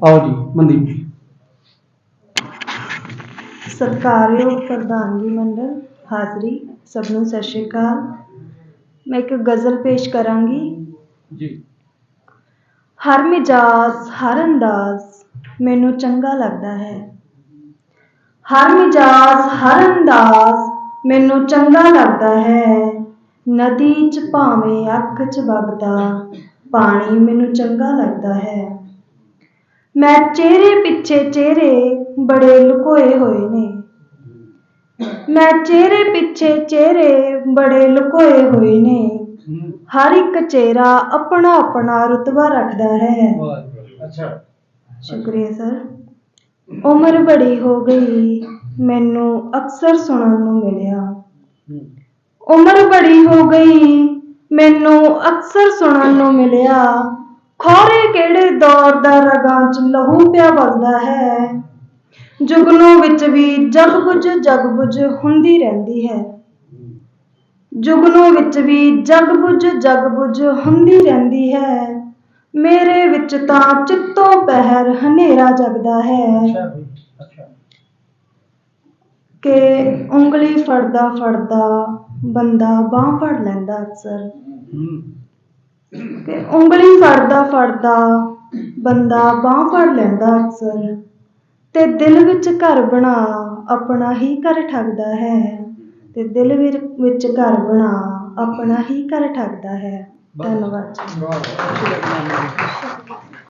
ਆਓ ਜੀ ਮਨਦੀਪ ਜੀ। ਸਤਿਕਾਰਯੋਗ ਪ੍ਰਧਾਨ ਜੀ ਮੰਡਲ ਹਾਜ਼ਰੀ ਸਭ ਨੂੰ ਸਤਿ ਸ਼੍ਰੀ ਅਕਾਲ। ਮੈਂ ਇੱਕ ਗਜ਼ਲ ਪੇਸ਼ ਕਰਾਂਗੀ। ਜੀ। ਹਰ ਮਿਜਾਜ਼ ਹਰ ਅੰਦਾਜ਼ ਮੈਨੂੰ ਚੰਗਾ ਲੱਗਦਾ ਹੈ। ਹਰ ਮਿਜਾਜ਼ ਹਰ ਅੰਦਾਜ਼ ਮੈਨੂੰ ਚੰਗਾ ਲੱਗਦਾ ਹੈ। ਨਦੀ ਚ ਭਾਵੇਂ ਅੱਖ ਚ ਵਗਦਾ ਪਾਣੀ ਮੈਨੂੰ ਚੰਗਾ ਲੱਗਦਾ ਹੈ। ਮੈਂ ਚਿਹਰੇ ਪਿੱਛੇ ਚਿਹਰੇ ਬੜੇ ਲੁਕੋਏ ਹੋਏ ਨੇ। ਮੈਂ ਚਿਹਰੇ ਪਿੱਛੇ ਚਿਹਰੇ ਬੜੇ ਲੁਕੋਏ ਹੋਏ ਨੇ। ਹਰ ਇੱਕ ਚਿਹਰਾ ਆਪਣਾ ਆਪਣਾ ਰੁਤਬਾ ਰੱਖਦਾ ਹੈ। ਅੱਛਾ। ਸ਼ੁਕਰੀਆ ਸਰ। ਉਮਰ ਬੜੀ ਹੋ ਗਈ ਮੈਨੂੰ ਅਕਸਰ ਸੁਣਨ ਨੂੰ ਮਿਲਿਆ। ਉਮਰ ਬੜੀ ਹੋ ਗਈ ਮੈਨੂੰ ਅਕਸਰ ਸੁਣਨ ਨੂੰ ਮਿਲਿਆ। ਖੋਰੇ ਕਿਹੜੇ ਦੌਰ ਦਾ ਰਗਾਂ 'ਚ ਲਹੂ ਪਿਆ ਵਗਦਾ ਹੈ? ਜੁਗਨੂ ਵਿੱਚ ਵੀ ਜਗ ਬੁਝ ਜਗ ਬੁਝ ਹੁੰਦੀ ਰਹਿੰਦੀ ਹੈ। ਜੁਗਨੂ ਵਿੱਚ ਵੀ ਜਗ ਬੁਝ ਜਗ ਬੁਝ ਹੁੰਦੀ ਰਹਿੰਦੀ ਹੈ। ਮੇਰੇ ਵਿੱਚ ਤਾਂ ਚਿੱਤੋਂ ਪਹਿਰ ਹਨੇਰਾ ਜਗਦਾ ਹੈ। ਕਿ ਉਂਗਲੀ ਫੜਦਾ ਫੜਦਾ ਬੰਦਾ ਬਾਹ ਫੜ ਲੈਂਦਾ ਅਕਸਰ। ਕਿ ਉਂਗਲੀ ਫੜਦਾ ਫੜਦਾ ਬੰਦਾ ਬਾਹ ਫੜ ਲੈਂਦਾ ਅਕਸਰ। ਤੇ ਦਿਲ ਵਿੱਚ ਘਰ ਬਣਾ ਆਪਣਾ ਹੀ ਘਰ ਠੱਗਦਾ ਹੈ। ਤੇ ਦਿਲ ਵਿਰ- ਵਿੱਚ ਘਰ ਬਣਾ ਆਪਣਾ ਹੀ ਘਰ ਠੱਗਦਾ ਹੈ। ਧੰਨਵਾਦ ਜੀ।